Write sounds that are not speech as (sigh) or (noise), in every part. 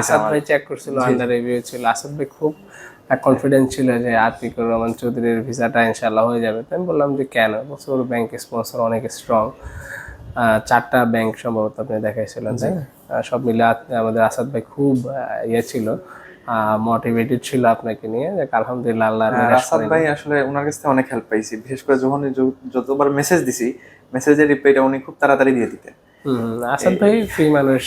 আসাদ ভাই চেক করছিল under review ছিল। আসাদ ভাই খুব কনফিডেন্ট ছিল যে আতিকুর রহমান চৌধুরীর ভিসাটা ইনশাল্লাহ হয়ে যাবে। আমি বললাম যে কেন? বলছে ওর ব্যাংক স্পন্সর অনেক স্ট্রং চারটা ব্যাংক সম্ভবত আপনি দেখাইছিলেন তাই সব মিলে আমাদের আসাদ ভাই খুব ইয়ে ছিল। মোটিভেটেড ছিল আপনাকে নিয়ে। যে আলহামদুলিল্লাহ আল্লাহ রাসাদ ভাই আসলে ওনার কাছ থেকে অনেক হেল্প পাইছি। বিশেষ করে যখন যতবার মেসেজ দিছি মেসেজের রিপ্লাইটা উনি খুব তাড়াতাড়ি দিয়ে দিতেন। আসাদ ভাই ফ্রি মানুষ।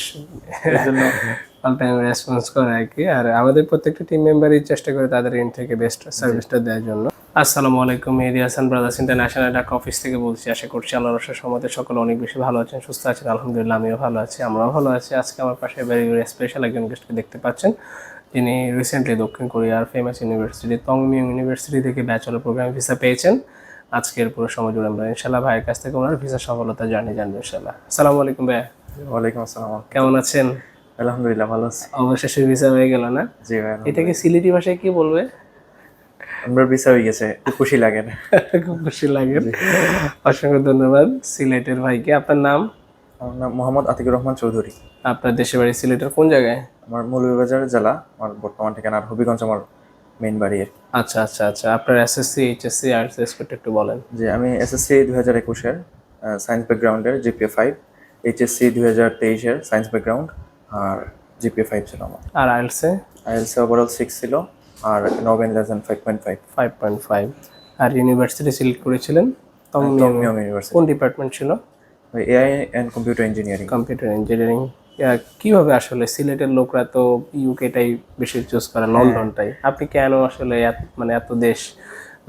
অল টাইম রেসপন্স করে আর কি। আর আমাদের প্রত্যেকটা টিম মেম্বারই চেষ্টা করে তাদের এন্ড থেকে বেস্ট সার্ভিসটা দেওয়ার জন্য। আসসালামু আলাইকুম মেহেদি হাসান ব্রাদার্স ইন্টারন্যাশনাল ডাক অফিস থেকে বলছি। আশা করছি আল্লাহ রসের সমতে সকলে অনেক বেশি ভালো আছেন সুস্থ আছেন। আলহামদুলিল্লাহ আমিও ভালো আছি আমরাও ভালো আছি। আজকে আমার পাশে ভেরি স্পেশাল একজন গেস্টকে দেখতে পাচ্ছেন। যিনি রিসেন্টলি দক্ষিণ কোরিয়ার ফেমাস ইউনিভার্সিটি তংমিং ইউনিভার্সিটি থেকে ব্যাচেলর প্রোগ্রাম ভিসা পেয়েছেন। আজকের পুরো সময় জুড়ে আমরা ইনশাল্লাহ ভাইয়ের কাছ থেকে ওনার ভিসা সফলতা জানি জানব ইনশাল্লাহ আসসালামু আলাইকুম ভাইয়া। ওয়ালাইকুম আসসালাম। কেমন আছেন? আলহামদুলিল্লাহ ভালো আছি। অবশেষে ভিসা হয়ে গেল না? জি ভাই এটাকে সিলেটি ভাষায় কি বলবে? আমরা ভিসা হয়ে গেছে খুব খুশি লাগে। (laughs) খুব খুশি লাগে। অসংখ্য ধন্যবাদ সিলেটের ভাইকে। আপনার নাম? আমার নাম মোহাম্মদ আতিকুর রহমান চৌধুরী। আপনার দেশের বাড়ি সিলেটের কোন জায়গায়? আমার মৌলভীবাজার জেলা আমার বর্তমান ঠিকানা হবিগঞ্জ আমার মেইন বাড়ি আচ্ছা আচ্ছা আচ্ছা। আপনার এসএসসি এইচএসসি আর এস করতে একটু বলেন। যে আমি এসএসসি দুই হাজার একুশের সায়েন্স ব্যাকগ্রাউন্ডের জিপিএ ফাইভ এইচএসসি দুই হাজার তেইশের সায়েন্স ব্যাকগ্রাউন্ড আর জিপিএ ফাইভ ছিল আমার। আর আইএলসে আইএলসি ওভারঅল সিক্স ছিল আর no band less than five point five five point five আর ইউনিভার্সিটি সিলেক্ট করেছিলেন? তংমিয়ং ইউনিভার্সিটি কোন ডিপার্টমেন্ট ছিল? AI and computer engineering computer engineering কীভাবে আসলে সিলেটের লোকরা তো ইউকেটাই বেশি চুজ করে লন্ডনটাই আপনি কেন আসলে মানে এত দেশ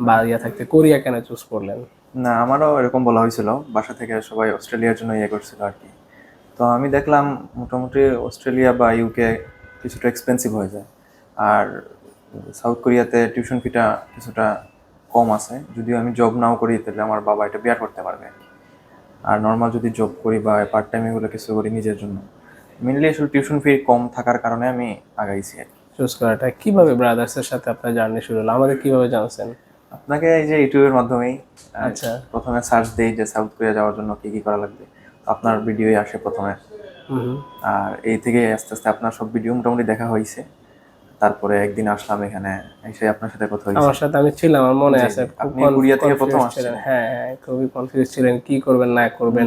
বা ইয়া থাকতে কোরিয়া কেন চুজ করলেন? না আমারও এরকম বলা হয়েছিল। বাসা থেকে সবাই অস্ট্রেলিয়ার জন্য ইয়ে করছিল আর কি। তো আমি দেখলাম মোটামুটি অস্ট্রেলিয়া বা ইউকে কিছুটা এক্সপেন্সিভ হয়ে যায়। আর সাউথ কোরিয়াতে টিউশন ফিটা কিছুটা কম আছে। যদিও আমি জব নাও করি তাহলে আমার বাবা এটা বিয়ার করতে পারবে। আর নর্মাল যদি জব করি বা পার্ট টাইম এগুলো কিছু করি নিজের জন্য। মেনলি আসলে টিউশন ফি কম থাকার কারণে আমি আগাইছি আর। চুজ করাটা। কীভাবে ব্রাদার্সের সাথে আপনার জার্নি শুরু হলো? আমাদের কীভাবে জানছেন? আপনাকে এই যে ইউটিউবের মাধ্যমেই আচ্ছা। প্রথমে সার্চ দেই যে সাউথ কোরিয়া যাওয়ার জন্য কি কি করা লাগবে। আপনার ভিডিওই আসে প্রথমে। আর এই থেকে আস্তে আস্তে আপনার সব ভিডিও মোটামুটি দেখা হয়েছে তারপরে একদিন আসলাম এখানে এসে আপনার সাথে কথা হয়েছে আমার সাথে আমি ছিলাম আমার মনে আছে আপনি কোরিয়া থেকে প্রথম আসছিলেন। হ্যাঁ হ্যাঁ খুবই কনফিউজ ছিলেন কি করবেন না করবেন।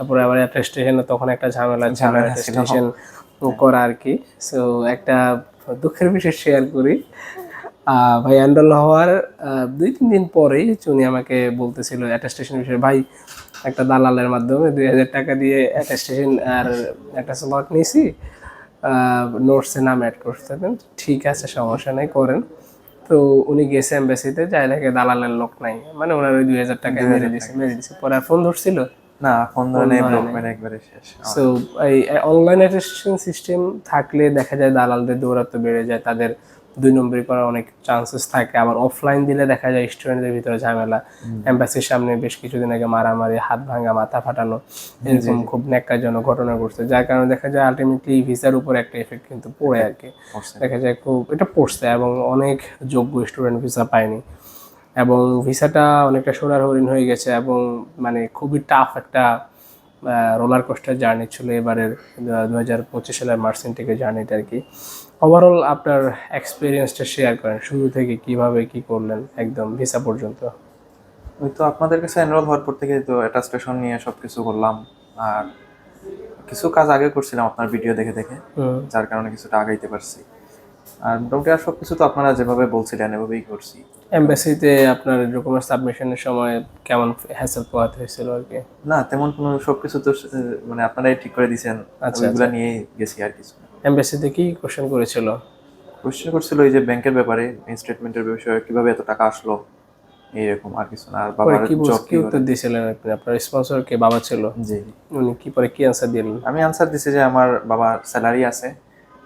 তারপরে আবার একটা স্টেশনে তখন একটা ঝামেলা ঝামেলা স্টেশন করা আর কি। সো একটা দুঃখের বিষয় শেয়ার করি। ভাই অ্যান্ডল হওয়ার দুই তিন দিন পরেই উনি আমাকে বলতেছিল অ্যাটাস্টেশন বিষয়ে ভাই একটা দালালের মাধ্যমে দুই হাজার টাকা দিয়ে অ্যাটাস্টেশন আর একটা স্লট নিয়েছি। নোটসে নাম অ্যাড করতে ঠিক আছে সমস্যা নেই করেন। তো উনি গেছে এম্বাসিতে যাই দেখে দালালের লোক নাই। মানে ওনার ওই দুই হাজার টাকা মেরে দিছে মেরে দিছে। পরে ফোন ধরছিল। না ফোন ধরে ব্লক মেরে একবারে শেষ সো এই অনলাইন অ্যাটেস্টেশন সিস্টেম থাকলে দেখা যায় দালালদের দৌরাত্ম বেড়ে যায় তাদের দুই নম্বরই করার অনেক চান্সেস থাকে। আবার অফলাইন দিলে দেখা যায় স্টুডেন্টদের ভিতরে ঝামেলা। এম্বাসির সামনে বেশ কিছুদিন আগে মারামারি হাত ভাঙা মাথা ফাটানো এরকম খুব ন্যাক্কারজনক ঘটনা ঘটছে যার কারণে দেখা যায় আলটিমেটলি ভিসার উপর একটা এফেক্ট কিন্তু পড়ে আর কি। দেখা যায় খুব এটা পড়ছে এবং অনেক যোগ্য স্টুডেন্ট ভিসা পায়নি। এবং ভিসাটা অনেকটা সোনার হরিণ হয়ে গেছে এবং মানে খুবই টাফ একটা রোলার কোস্টার জার্নি ছিল এবারের দু হাজার পঁচিশ সালের মার্চেন্ট থেকে জার্নিটা আর কি। ওভারঅল আপনার এক্সপিরিয়েন্সটা শেয়ার করেন শুরু থেকে কীভাবে কি করলেন একদম ভিসা পর্যন্ত? ওই তো আপনাদের কাছে এনরোল হওয়ার পর থেকে তো অ্যাটাস্টেশন নিয়ে সব কিছু করলাম। আর কিছু কাজ আগে করছিলাম আপনার ভিডিও দেখে দেখে যার কারণে কিছুটা আগাইতে পারছি। আর মোটামুটি আর সব কিছু তো আপনারা যেভাবে বলছিলেন এভাবেই করছি। এম্বাসিতে আপনার সাবমিশনের সময় কেমন হ্যাসেল পোহাতে হয়েছিল আর কি? না তেমন কোনো তো মানে আপনারাই ঠিক করে দিয়েছেন। আচ্ছা, ওইগুলা নিয়েই গেছি আর কিছু এম্বাসিতে কি কোশ্চেন করেছিল? কোশ্চেন করছিল এই যে ব্যাংকের ব্যাপারে স্টেটমেন্টের বিষয়ে কীভাবে এত টাকা আসলো এইরকম আর কিছু না। আর বাবার কি কি উত্তর দিয়েছিলেন আপনি? আপনার স্পন্সর কে বাবা ছিল? জি। উনি কি পরে কি অ্যান্সার দিলেন? আমি আনসার দিছি যে আমার বাবার স্যালারি আছে।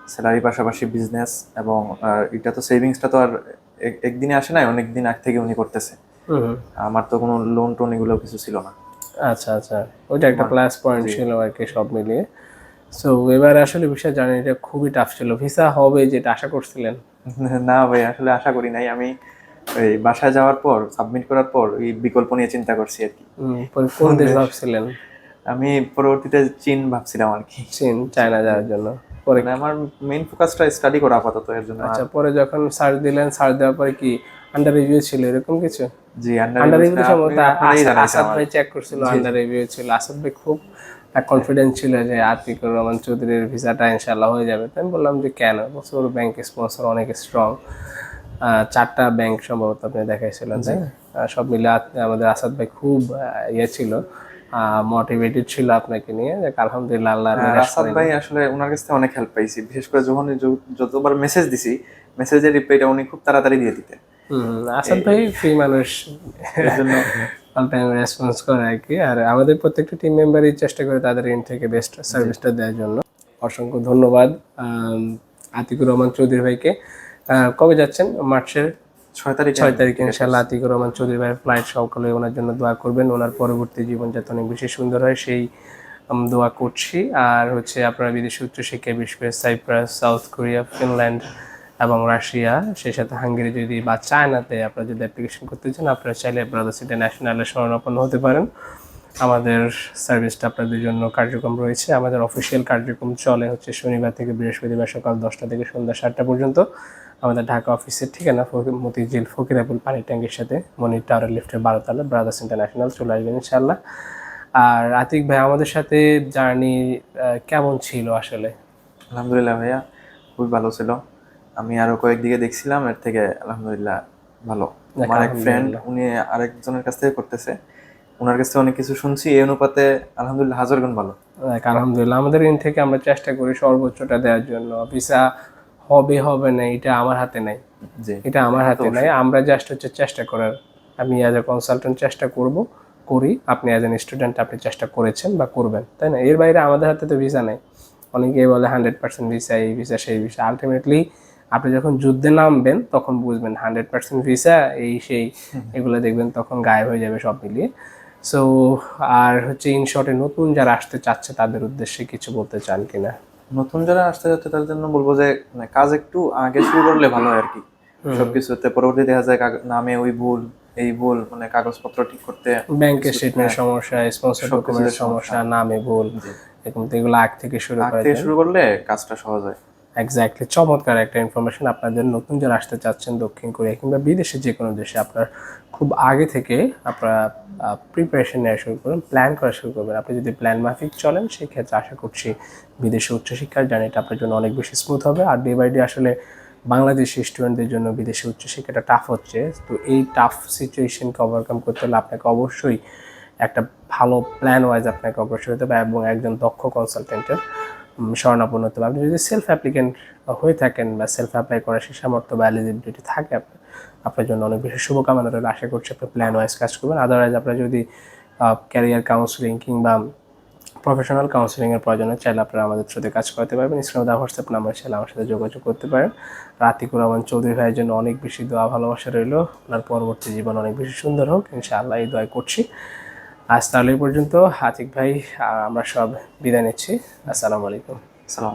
স্যালারি পাশাপাশি বিজনেস এবং এটা তো সেভিংসটা তো আর একদিনে আসে না অনেক দিন আগ থেকে উনি করতেছে। আমার তো কোনো লোন টোন এগুলো কিছু ছিল না। আচ্ছা আচ্ছা। ওইটা একটা প্লাস পয়েন্ট ছিল আর কি সব মিলিয়ে। সো এবার আসলে বিষয় জানি এটা খুবই টাফ ছিল। ভিসা হবে যেটা আশা করছিলেন? (laughs) না ভাই আসলে আশা করি নাই। আমি ওই বাসায় যাওয়ার পর সাবমিট করার পর এই বিকল্প নিয়ে চিন্তা করছি আর কি। কোন দেশ (laughs) ভাবছিলেন? আমি পরবর্তীতে চীন ভাবছিলাম আর কি। চীন চায়না যাওয়ার জন্য। পরে মানে আমার মেইন ফোকাসটা স্টাডি করা আপাতত এর জন্য। আচ্ছা পরে যখন সার্চ দিলেন সার্চ দেওয়ার পরে কি আন্ডার রিভিউ ছিল এরকম কিছু? জি আন্ডার রিভিউ সম্ভবত আসাদ- ভাই চেক করছিল আন্ডার রিভিউ ছিল। আসাদ ভাই খুব কনফিডেন্স ছিল যে আতিকুর রহমান চৌধুরীর ভিসাটা ইনশাল্লাহ হয়ে যাবে। তাই আমি বললাম যে কেন? বছর ব্যাংক স্পন্সর অনেক স্ট্রং চারটা ব্যাংক সম্ভবত আপনি দেখাইছিলেন তাই? সব মিলে আমাদের আসাদ ভাই খুব ইয়ে ছিল। মোটিভেটেড ছিল আপনাকে নিয়ে যে আলহামদুলিল্লাহ আল্লাহ রাসাদ ভাই আসলে ওনার কাছ থেকে অনেক হেল্প পাইছি। বিশেষ করে যখন যতবার মেসেজ দিছি মেসেজের রিপ্লাইটা উনি খুব তাড়াতাড়ি দিয়ে দিতেন। আসাদ ভাই ফ্রি মানুষ। এর জন্য অল টাইম রেসপন্স করে আর কি। আর আমাদের প্রত্যেকটা টিম মেম্বারই চেষ্টা করে তাদের এন্ড থেকে বেস্ট সার্ভিসটা দেওয়ার জন্য। অসংখ্য ধন্যবাদ আতিকুর রহমান চৌধুরী ভাইকে। কবে যাচ্ছেন? মার্চের ছয় তারিখে ছয় তারিখে ইনশাল্লাহ আতিকুর রহমান চৌধুরী ভাইয়ের ফ্লাইট সকলে ওনার জন্য দোয়া করবেন। ওনার পরবর্তী জীবন যাতে অনেক বেশি সুন্দর হয় সেই দোয়া করছি। আর হচ্ছে আপনারা বিদেশি উচ্চশিক্ষায় বিশেষ করে সাইপ্রাস সাউথ কোরিয়া ফিনল্যান্ড এবং রাশিয়া সেই সাথে হাঙ্গেরি যদি বা চায়নাতে আপনারা যদি অ্যাপ্লিকেশন করতে চান আপনারা চাইলে ব্রাদার্স ইন্টারন্যাশনালে শরণাপন্ন হতে পারেন। আমাদের সার্ভিসটা আপনাদের জন্য কার্যক্রম রয়েছে। আমাদের অফিসিয়াল কার্যক্রম চলে হচ্ছে শনিবার থেকে বৃহস্পতিবার সকাল দশটা থেকে সন্ধ্যা সাতটা পর্যন্ত। আমাদের ঢাকা অফিসের ঠিকানা মতিঝিল ফকিরাপুল পানি ট্যাঙ্কির সাথে মনির টাওয়ার লিফটের বারোতলা ব্রাদার্স ইন্টারন্যাশনাল চলে আসবেন ইনশাল্লাহ আর আতিক ভাই আমাদের সাথে জার্নি কেমন ছিল আসলে? আলহামদুলিল্লাহ ভাইয়া খুবই ভালো ছিল। আমি আরও কয়েকদিকে দেখছিলাম এর থেকে আলহামদুলিল্লাহ ভালো। আমার এক ফ্রেন্ড উনি আরেকজনের কাছ থেকে করতেছে। ওনার কাছ থেকে অনেক কিছু শুনছি এই অনুপাতে আলহামদুলিল্লাহ হাজার গুণ ভালো। আলহামদুলিল্লাহ আমাদের ইন থেকে আমরা চেষ্টা করি সর্বোচ্চটা দেওয়ার জন্য। ভিসা হবে হবে না এটা আমার হাতে নাই। এটা আমার হাতে নাই। আমরা জাস্ট হচ্ছে চেষ্টা করার আমি অ্যাজ এ কনসালটেন্ট চেষ্টা করব করি। আপনি অ্যাজ এন স্টুডেন্ট আপনি চেষ্টা করেছেন বা করবেন তাই না? এর বাইরে আমাদের হাতে তো ভিসা নেই। অনেকেই বলে হান্ড্রেড পার্সেন্ট ভিসা এই ভিসা সেই ভিসা আলটিমেটলি আপনি যখন যুদ্ধে নামবেন তখন বুঝবেন হান্ড্রেড পার্সেন্ট ভিসা এই সেই এগুলো দেখবেন তখন গায়েব হয়ে যাবে সব মিলিয়ে। সো আর হচ্ছে ইন শর্টে নতুন যারা আসতে চাচ্ছে তাদের উদ্দেশ্যে কিছু বলতে চান কিনা? নতুন যারা আসতে যাচ্ছে তার জন্য বলব যে মানে কাজ একটু আগে শুরু করলে ভালো হয় আর কি। সবকিছুতে পরবর্তী দেখা যায় নামে ওই ভুল এই ভুল মানে কাগজপত্র ঠিক করতে ব্যাংকের স্টেটমেন্ট সমস্যা স্পন্সর ডকুমেন্টের সমস্যা। নামে ভুল এরকম তো এগুলো আগ থেকে শুরু আগ থেকে শুরু করলে কাজটা সহজ হয়। এক্স্যাক্টলি চমৎকার একটা ইনফরমেশন আপনাদের নতুন যারা আসতে চাচ্ছেন দক্ষিণ কোরিয়া কিংবা বিদেশে যে কোনো দেশে আপনার খুব আগে থেকে আপনারা প্রিপারেশন নেওয়া শুরু করবেন প্ল্যান করা শুরু করবেন। আপনি যদি প্ল্যান মাফিক চলেন সেই ক্ষেত্রে আশা করছি বিদেশে উচ্চশিক্ষার জার্নিটা আপনার জন্য অনেক বেশি স্মুথ হবে। আর ডে বাই ডে আসলে বাংলাদেশি স্টুডেন্টদের জন্য বিদেশে উচ্চশিক্ষাটা টাফ হচ্ছে। তো এই টাফ সিচুয়েশনকে ওভারকাম করতে হলে আপনাকে অবশ্যই একটা ভালো প্ল্যান ওয়াইজ আপনাকে অগ্রসর হতে হবে এবং একজন দক্ষ কনসালটেন্টের শরণাপন্ন হতে আপনি যদি সেলফ অ্যাপ্লিকেন্ট হয়ে থাকেন বা সেলফ অ্যাপ্লাই করার সেই সামর্থ্য বা এলিজিবিলিটি থাকে আপনার জন্য অনেক বেশি শুভকামনা রইল। আশা করছি আপনি প্ল্যান ওয়াইজ কাজ করবেন। আদারওয়াইজ আপনার যদি ক্যারিয়ার কাউন্সিলিং কিংবা প্রফেশনাল কাউন্সিলিংয়ের প্রয়োজনে চাইলে আপনারা আমাদের সাথে কাজ করতে পারবেন। স্ক্রিনে দেওয়া হোয়াটসঅ্যাপ নাম্বার চাইলে আমার সাথে যোগাযোগ করতে পারেন। রাতিকুর রহমান চৌধুরী ভাইয়ের জন্য অনেক বেশি দোয়া ভালোবাসা রইল। আপনার পরবর্তী জীবন অনেক বেশি সুন্দর হোক। ইনশাআল্লাহ এই দোয়া করছি। আজ তাহলে পর্যন্ত হাতিক ভাই আমরা সব বিদায় নিচ্ছি। আসসালামু আলাইকুম। সালাম